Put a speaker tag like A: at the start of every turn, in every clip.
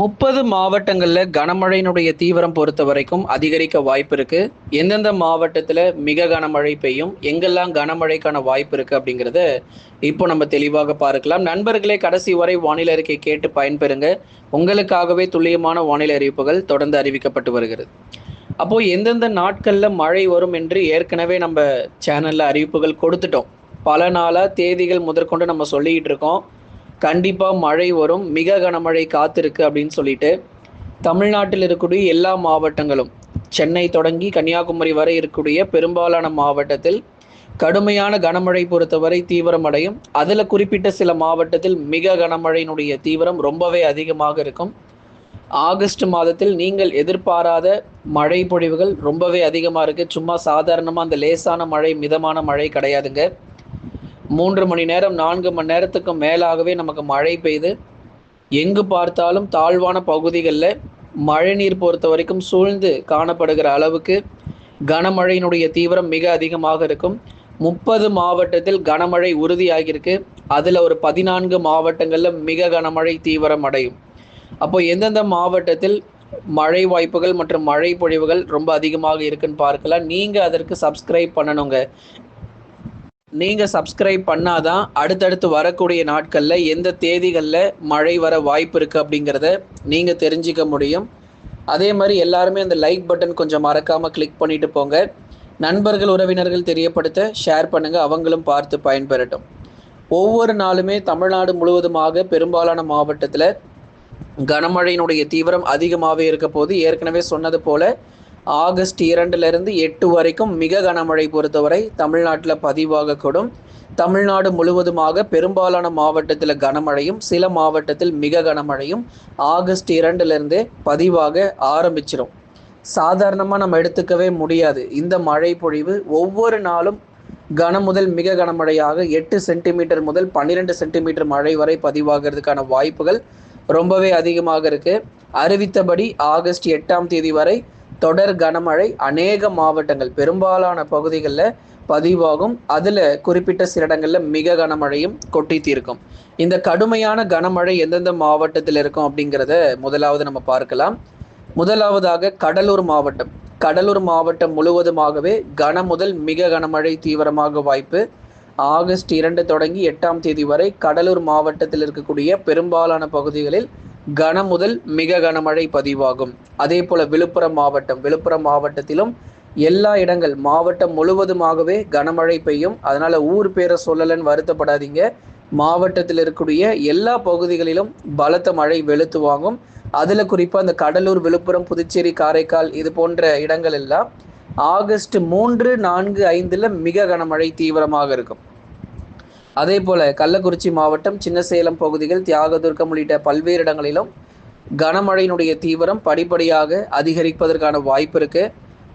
A: முப்பது மாவட்டங்களில் கனமழையினுடைய தீவிரம் பொறுத்த வரைக்கும் அதிகரிக்க வாய்ப்பு இருக்கு. எந்தெந்த மாவட்டத்தில் மிக கனமழை பெய்யும் எங்கெல்லாம் கனமழைக்கான வாய்ப்பு இருக்கு அப்படிங்கிறத இப்போ நம்ம தெளிவாக பார்க்கலாம். நண்பர்களே கடைசி வரை வானிலை அறிக்கை கேட்டு பயன்பெறுங்க. உங்களுக்காகவே துல்லியமான வானிலை அறிவிப்புகள் தொடர்ந்து அறிவிக்கப்பட்டு வருகிறது. அப்போ எந்தெந்த நாட்களில் மழை வரும் என்று ஏற்கனவே நம்ம சேனல்ல அறிவிப்புகள் கொடுத்துட்டோம். பல நாளாக தேதிகள் முதற்கொண்டு நம்ம சொல்லிக்கிட்டு இருக்கோம். கண்டிப்பாக மழை வரும். மிக கனமழை காத்திருக்கு அப்படின்னு சொல்லிட்டு தமிழ்நாட்டில் இருக்கக்கூடிய எல்லா மாவட்டங்களும் சென்னை தொடங்கி கன்னியாகுமரி வரை இருக்கக்கூடிய பெரும்பாலான மாவட்டத்தில் கடுமையான கனமழை பொறுத்தவரை தீவிரமடையும் அதில் குறிப்பிட்ட சில மாவட்டத்தில் மிக கனமழையினுடைய தீவிரம் ரொம்பவே அதிகமாக இருக்கும். ஆகஸ்ட் மாதத்தில் நீங்கள் எதிர்பாராத மழை பொழிவுகள் ரொம்பவே அதிகமாக இருக்குது சும்மா சாதாரணமாக அந்த லேசான மழை மிதமான மழை கிடையாதுங்க. மூன்று மணி நேரம் நான்கு மணி நேரத்துக்கு மேலாகவே நமக்கு மழை பெய்து. எங்கு பார்த்தாலும் தாழ்வான பகுதிகளில் மழைநீர் பொறுத்த வரைக்கும் சூழ்ந்து காணப்படுகிற அளவுக்கு கனமழையினுடைய தீவிரம் மிக அதிகமாக இருக்கும். முப்பது மாவட்டத்தில் கனமழை உறுதியாகியிருக்கு. அதில் ஒரு பதினான்கு மாவட்டங்களில் மிக கனமழை தீவிரம் அடையும். அப்போ எந்தெந்த மாவட்டத்தில் மழை வாய்ப்புகள் மற்றும் மழை பொழிவுகள் ரொம்ப அதிகமாக இருக்குன்னு பார்க்கலாம். நீங்கள் அதற்கு சப்ஸ்கிரைப் பண்ணணுங்க. நீங்கள் சப்ஸ்கிரைப் பண்ணாதான் அடுத்தடுத்து வரக்கூடிய நாட்களில் எந்த தேதிகளில் மழை வர வாய்ப்பு இருக்குது அப்படிங்கிறத நீங்கள் தெரிஞ்சிக்க முடியும். அதே மாதிரி எல்லாருமே அந்த லைக் பட்டன் கொஞ்சம் மறக்காமல் கிளிக் பண்ணிட்டு போங்க. நண்பர்கள் உறவினர்கள் தெரியப்படுத்த ஷேர் பண்ணுங்கள் அவங்களும் பார்த்து பயன்பெறட்டும். ஒவ்வொரு நாளுமே தமிழ்நாடு முழுவதுமாக பெரும்பாலான மாவட்டத்தில் கனமழையினுடைய தீவிரம் அதிகமாகவே இருக்க போது ஏற்கனவே சொன்னது போல ஆகஸ்ட் இரண்டுலேருந்து எட்டு வரைக்கும் மிக கனமழை பொறுத்தவரை தமிழ்நாட்டில் பதிவாகக்கூடும். தமிழ்நாடு முழுவதுமாக பெரும்பாலான மாவட்டத்தில் கனமழையும் சில மாவட்டத்தில் மிக கனமழையும் ஆகஸ்ட் இரண்டுலேருந்தே பதிவாக ஆரம்பிச்சிடும் சாதாரணமாக நம்ம எடுத்துக்கவே முடியாது. இந்த மழை பொழிவு ஒவ்வொரு நாளும் கன முதல் மிக கனமழையாக எட்டு சென்டிமீட்டர் முதல் பன்னிரெண்டு சென்டிமீட்டர் மழை வரை பதிவாகிறதுக்கான வாய்ப்புகள் ரொம்பவே அதிகமாக இருக்கு. அறிவித்தபடி ஆகஸ்ட் எட்டாம் தேதி வரை தொடர் கனமழை அநேக மாவட்டங்கள் பெரும்பாலான பகுதிகளில் பதிவாகும். அதில் குறிப்பிட்ட சில இடங்களில் மிக கனமழையும் கொட்டி தீர்க்கும் இந்த கடுமையான கனமழை எந்தெந்த மாவட்டத்தில் இருக்கும் அப்படிங்கிறத முதலாவது நம்ம பார்க்கலாம். முதலாவதாக கடலூர் மாவட்டம். கடலூர் மாவட்டம் முழுவதுமாகவே கன முதல் மிக கனமழை தீவிரமாக வாய்ப்பு. ஆகஸ்ட் இரண்டு தொடங்கி எட்டாம் தேதி வரை கடலூர் மாவட்டத்தில் இருக்கக்கூடிய பெரும்பாலான பகுதிகளில் கன முதல் மிக கனமழை பதிவாகும். அதே போல விழுப்புரம் மாவட்டம் விழுப்புரம் மாவட்டத்திலும் எல்லா இடங்கள் மாவட்டம் முழுவதுமாகவே கனமழை பெய்யும். அதனால ஊர் பேரை சொல்லலன்னு வருத்தப்படாதீங்க. மாவட்டத்தில் இருக்கக்கூடிய எல்லா பகுதிகளிலும் பலத்த மழை வெளுத்து வாங்கும். அதுல குறிப்பா அந்த கடலூர் விழுப்புரம் புதுச்சேரி காரைக்கால் இது போன்ற இடங்கள் எல்லாம் ஆகஸ்ட் மூன்று நான்கு ஐந்துல மிக கனமழை தீவிரமாக இருக்கும். அதே போல கள்ளக்குறிச்சி மாவட்டம் சின்னசேலம் பகுதிகள் தியாகதுர்க்கம் உள்ளிட்ட பல்வேறு இடங்களிலும் கனமழையினுடைய தீவிரம் படிப்படியாக அதிகரிப்பதற்கான வாய்ப்பு இருக்கு.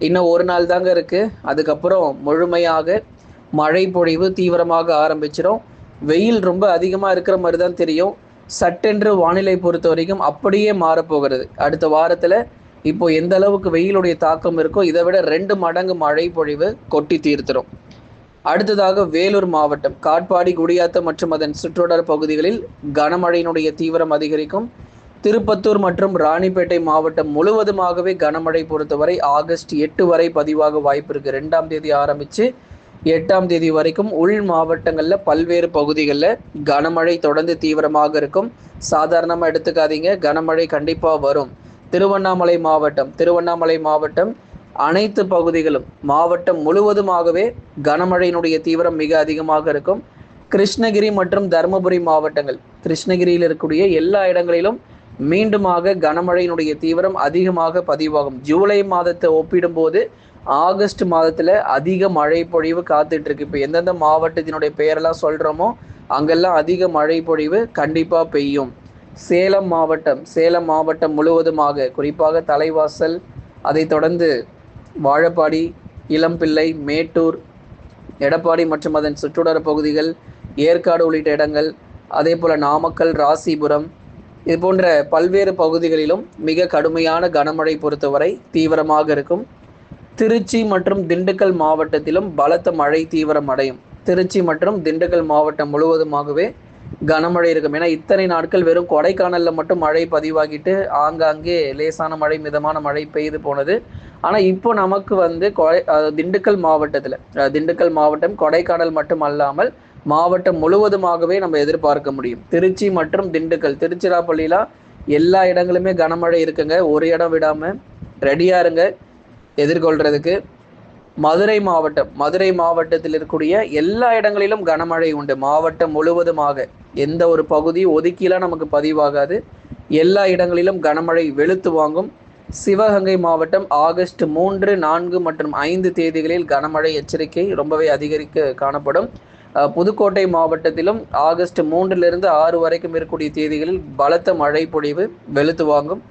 A: இன்னும் ஒரு நாள் தாங்க இருக்கு. அதுக்கப்புறம் முழுமையாக மழை பொழிவு தீவிரமாக ஆரம்பிச்சிடும் வெயில் ரொம்ப அதிகமாக இருக்கிற மாதிரி தான் தெரியும். சட்டென்று வானிலை பொறுத்த வரைக்கும் அப்படியே மாறப்போகிறது. அடுத்த வாரத்தில் இப்போ எந்த அளவுக்கு வெயிலுடைய தாக்கம் இருக்கோ இதை விட ரெண்டு மடங்கு மழை பொழிவு கொட்டி தீர்த்துரும். அடுத்ததாக வேலூர் மாவட்டம் காட்பாடி குடியாத்தம் மற்றும் அதன் சுற்றுவட்டார பகுதிகளில் கனமழையினுடைய தீவிரம் அதிகரிக்கும். திருப்பத்தூர் மற்றும் ராணிப்பேட்டை மாவட்டம் முழுவதுமாகவே கனமழை பொறுத்தவரை ஆகஸ்ட் எட்டு வரை பதிவாக வாய்ப்பு இருக்கு. ரெண்டாம் தேதி ஆரம்பிச்சு எட்டாம் தேதி வரைக்கும் உள் மாவட்டங்களில் பல்வேறு பகுதிகளில் கனமழை தொடர்ந்து தீவிரமாக இருக்கும். சாதாரணமாக எடுத்துக்காதீங்க கனமழை கண்டிப்பாக வரும். திருவண்ணாமலை மாவட்டம் திருவண்ணாமலை மாவட்டம் அனைத்து பகுதிகளும் மாவட்டம் முழுவதுமாகவே கனமழையினுடைய தீவிரம் மிக அதிகமாக இருக்கும். கிருஷ்ணகிரி மற்றும் தருமபுரி மாவட்டங்கள் கிருஷ்ணகிரியில் இருக்கக்கூடிய எல்லா இடங்களிலும் மீண்டுமாக கனமழையினுடைய தீவிரம் அதிகமாக பதிவாகும். ஜூலை மாதத்தை ஒப்பிடும்போது ஆகஸ்ட் மாதத்துல அதிக மழை பொழிவு காத்துட்டு இருக்கு இப்போ எந்தெந்த மாவட்டத்தினுடைய பெயரெல்லாம் சொல்றோமோ அங்கெல்லாம் அதிக மழை பொழிவு கண்டிப்பா பெய்யும். சேலம் மாவட்டம் சேலம் மாவட்டம் முழுவதுமாக குறிப்பாக தலைவாசல் அதை தொடர்ந்து வாழப்பாடி இளம்பிள்ளை மேட்டூர் எடப்பாடி மற்றும் அதன் சுற்றுவட்டார பகுதிகள் ஏற்காடு உள்ளிட்ட இடங்கள் அதே போல் நாமக்கல் ராசிபுரம் இது போன்ற பல்வேறு பகுதிகளிலும் மிக கடுமையான கனமழை பொறுத்தவரை தீவிரமாக இருக்கும். திருச்சி மற்றும் திண்டுக்கல் மாவட்டத்திலும் பலத்த மழை தீவிரம் அடையும். திருச்சி மற்றும் திண்டுக்கல் மாவட்டம் முழுவதுமாகவே கனமழை இருக்கும். ஏன்னா இத்தனை நாட்கள் வெறும் கொடைக்கானலில் மட்டும் மழை பதிவாகிட்டு ஆங்காங்கே லேசான மழை மிதமான மழை பெய்து போனது. ஆனால் இப்போ நமக்கு வந்து கொடை திண்டுக்கல் மாவட்டத்தில் திண்டுக்கல் மாவட்டம் கொடைக்கானல் மட்டும் அல்லாமல் மாவட்டம் முழுவதுமாகவே நம்ம எதிர்பார்க்க முடியும். திருச்சி மற்றும் திண்டுக்கல் திருச்சிராப்பள்ளிலாம் எல்லா இடங்களுமே கனமழை இருக்குங்க. ஒரு இடம் விடாம ரெடியா இருங்க எதிர்கொள்றதுக்கு. மதுரை மாவட்டம் மதுரை மாவட்டத்தில் இருக்கக்கூடிய எல்லா இடங்களிலும் கனமழை உண்டு. மாவட்டம் முழுவதுமாக எந்த ஒரு பகுதி ஒதுக்கிலாம் நமக்கு பதிவாகாது. எல்லா இடங்களிலும் கனமழை வெளுத்து வாங்கும். சிவகங்கை மாவட்டம் ஆகஸ்ட் மூன்று நான்கு மற்றும் ஐந்து தேதிகளில் கனமழை எச்சரிக்கை ரொம்பவே அதிகரிக்க காணப்படும். புதுக்கோட்டை மாவட்டத்திலும் ஆகஸ்ட் மூன்றிலிருந்து ஆறு வரைக்கும் இருக்கக்கூடிய தேதிகளில் பலத்த மழை பொழிவு வெளுத்து வாங்கும்.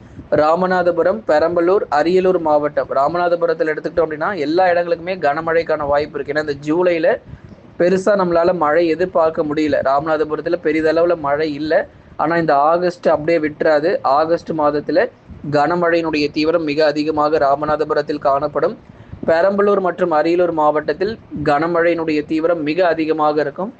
A: ராமநாதபுரம் பெரம்பலூர் அரியலூர் மாவட்டம். ராமநாதபுரத்தில் எடுத்துக்கிட்டோம் அப்படின்னா எல்லா இடங்களுக்குமே கனமழைக்கான வாய்ப்பு இருக்கு. ஏன்னா இந்த ஜூலையில் பெருசாக நம்மளால மழை எதிர்பார்க்க முடியல. ராமநாதபுரத்தில் பெரிதளவில் மழை இல்லை. ஆனால் இந்த ஆகஸ்ட் அப்படியே விட்டுறாது. ஆகஸ்ட் மாதத்தில் கனமழையினுடைய தீவிரம் மிக அதிகமாக ராமநாதபுரத்தில் காணப்படும். பெரம்பலூர் மற்றும் அரியலூர் மாவட்டத்தில் கனமழையினுடைய தீவிரம் மிக அதிகமாக இருக்கும்.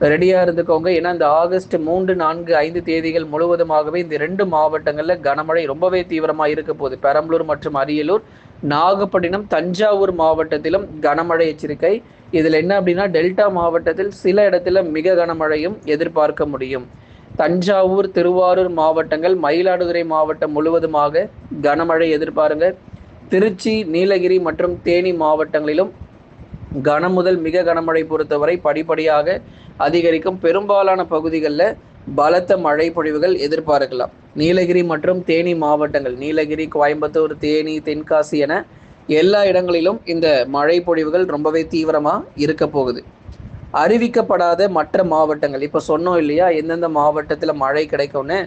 A: ரெடியாக இருந்துக்கோங்க. ஏன்னா இந்த ஆகஸ்ட் மூன்று நான்கு ஐந்து தேதிகள் முழுவதுமாகவே இந்த ரெண்டு மாவட்டங்களில் கனமழை ரொம்பவே தீவிரமாக இருக்க போகுது. பெரம்பலூர் மற்றும் அரியலூர் நாகப்பட்டினம் தஞ்சாவூர் மாவட்டத்திலும் கனமழை எச்சரிக்கை. இதில் என்ன அப்படின்னா டெல்டா மாவட்டத்தில் சில இடத்துல மிக கனமழையும் எதிர்பார்க்க முடியும். தஞ்சாவூர் திருவாரூர் மாவட்டங்கள் மயிலாடுதுறை மாவட்டம் முழுவதுமாக கனமழை எதிர்பாருங்க. திருச்சி நீலகிரி மற்றும் தேனி மாவட்டங்களிலும் கனம் முதல் மிக கனமழை பொறுத்தவரை படிப்படியாக அதிகரிக்கும். பெரும்பாலான பகுதிகளில் பலத்த மழை பொழிவுகள் எதிர்பார்க்கலாம். நீலகிரி மற்றும் தேனி மாவட்டங்கள் நீலகிரி கோயம்புத்தூர் தேனி தென்காசி என எல்லா இடங்களிலும் இந்த மழை பொழிவுகள் ரொம்பவே தீவிரமாக இருக்க போகுது. அறிவிக்கப்படாத மற்ற மாவட்டங்கள். இப்போ சொன்னோம் இல்லையா எந்தெந்த மாவட்டத்தில் மழை கிடைக்கும்னு.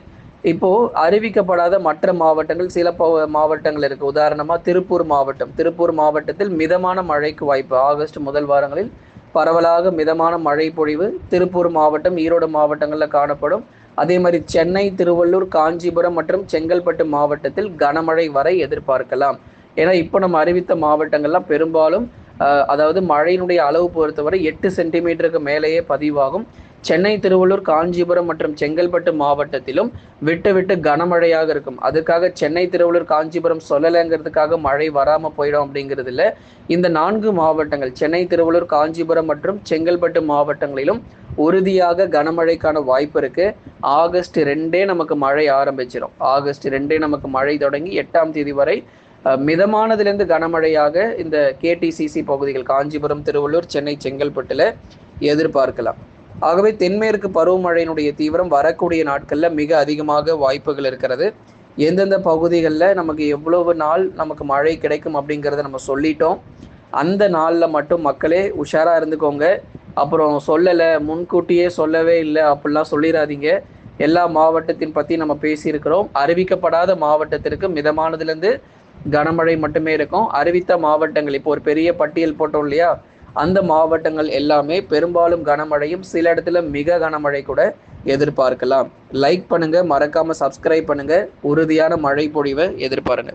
A: இப்போ அறிவிக்கப்படாத மற்ற மாவட்டங்கள் சில மாவட்டங்கள் இருக்கு. உதாரணமா திருப்பூர் மாவட்டம். திருப்பூர் மாவட்டத்தில் மிதமான மழைக்கு வாய்ப்பு. ஆகஸ்ட் முதல் வாரங்களில் பரவலாக மிதமான மழை பொழிவு திருப்பூர் மாவட்டம் ஈரோடு மாவட்டங்களில் காணப்படும். அதே மாதிரி சென்னை திருவள்ளூர் காஞ்சிபுரம் மற்றும் செங்கல்பட்டு மாவட்டத்தில் கனமழை வரை எதிர்பார்க்கலாம். ஏன்னா இப்போ நம்ம அறிவித்த மாவட்டங்கள்லாம் பெரும்பாலும் அதாவது மழையினுடைய அளவு பொறுத்தவரை எட்டு சென்டிமீட்டருக்கு மேலேயே பதிவாகும். சென்னை திருவள்ளூர் காஞ்சிபுரம் மற்றும் செங்கல்பட்டு மாவட்டத்திலும் விட்டு விட்டு கனமழையாக இருக்கும். அதுக்காக சென்னை திருவள்ளூர் காஞ்சிபுரம் சொல்லலைங்கிறதுக்காக மழை வராமல் போயிடும் அப்படிங்கிறது இல்லை இந்த நான்கு மாவட்டங்கள் சென்னை திருவள்ளூர் காஞ்சிபுரம் மற்றும் செங்கல்பட்டு மாவட்டங்களிலும் உறுதியாக கனமழைக்கான வாய்ப்பு இருக்கு. ஆகஸ்ட் ரெண்டே நமக்கு மழை ஆரம்பிச்சிடும் ஆகஸ்ட் ரெண்டே நமக்கு மழை தொடங்கி எட்டாம் தேதி வரை மிதமானதுலேருந்து கனமழையாக இந்த கேடிசிசி பகுதிகள் காஞ்சிபுரம் திருவள்ளூர் சென்னை செங்கல்பட்டுல எதிர்பார்க்கலாம். ஆகவே தென்மேற்கு பருவமழையினுடைய தீவிரம் வரக்கூடிய நாட்களில் மிக அதிகமாக வாய்ப்புகள் இருக்கிறது. எந்தெந்த பகுதிகளில் நமக்கு எவ்வளவு நாள் நமக்கு மழை கிடைக்கும் அப்படிங்கிறத நம்ம சொல்லிட்டோம். அந்த நாளில் மட்டும் மக்களே உஷாராக இருந்துக்கோங்க. அப்புறம் சொல்லலை முன்கூட்டியே சொல்லவே இல்லை அப்படிலாம் சொல்லிடாதீங்க எல்லா மாவட்டத்தின் பற்றி நம்ம பேசியிருக்கிறோம். அறிவிக்கப்படாத மாவட்டத்திற்கு மிதமானதுலேருந்து கனமழை மட்டுமே இருக்கும். அறிவித்த மாவட்டங்கள் இப்போ ஒரு பெரிய பட்டியல் போட்டோம் இல்லையா? அந்த மாவட்டங்கள் எல்லாமே பெரும்பாலும் கனமழையும் சில இடத்துல மிக கனமழை கூட எதிர்பார்க்கலாம். லைக் பண்ணுங்க மறக்காம சப்ஸ்கிரைப் பண்ணுங்க. உறுதியான மழை பொழிவை எதிர்பாருங்க.